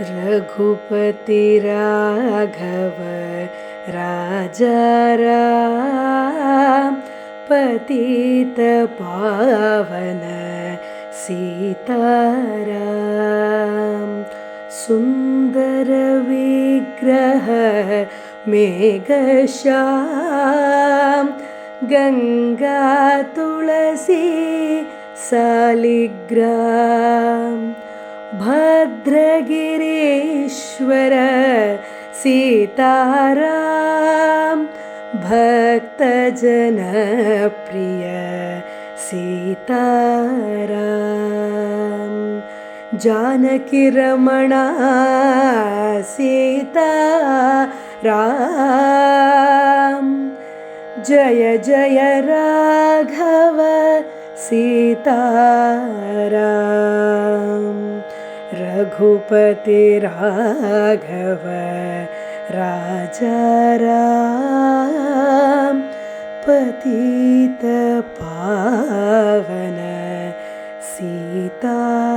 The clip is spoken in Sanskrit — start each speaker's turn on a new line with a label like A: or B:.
A: रघुपति राघव राम पतित पावन सीताराम। सुन्दर विग्रह मेघश्याम। गङ्गा तुलसी सालिग्राम भद्रगिरीश्वर सीताराम भक्तजनप्रिय सीताराम। जानकिरमणा सीता जय जय राघव सीताराम रघुपति राघव पतित पावन सीतारा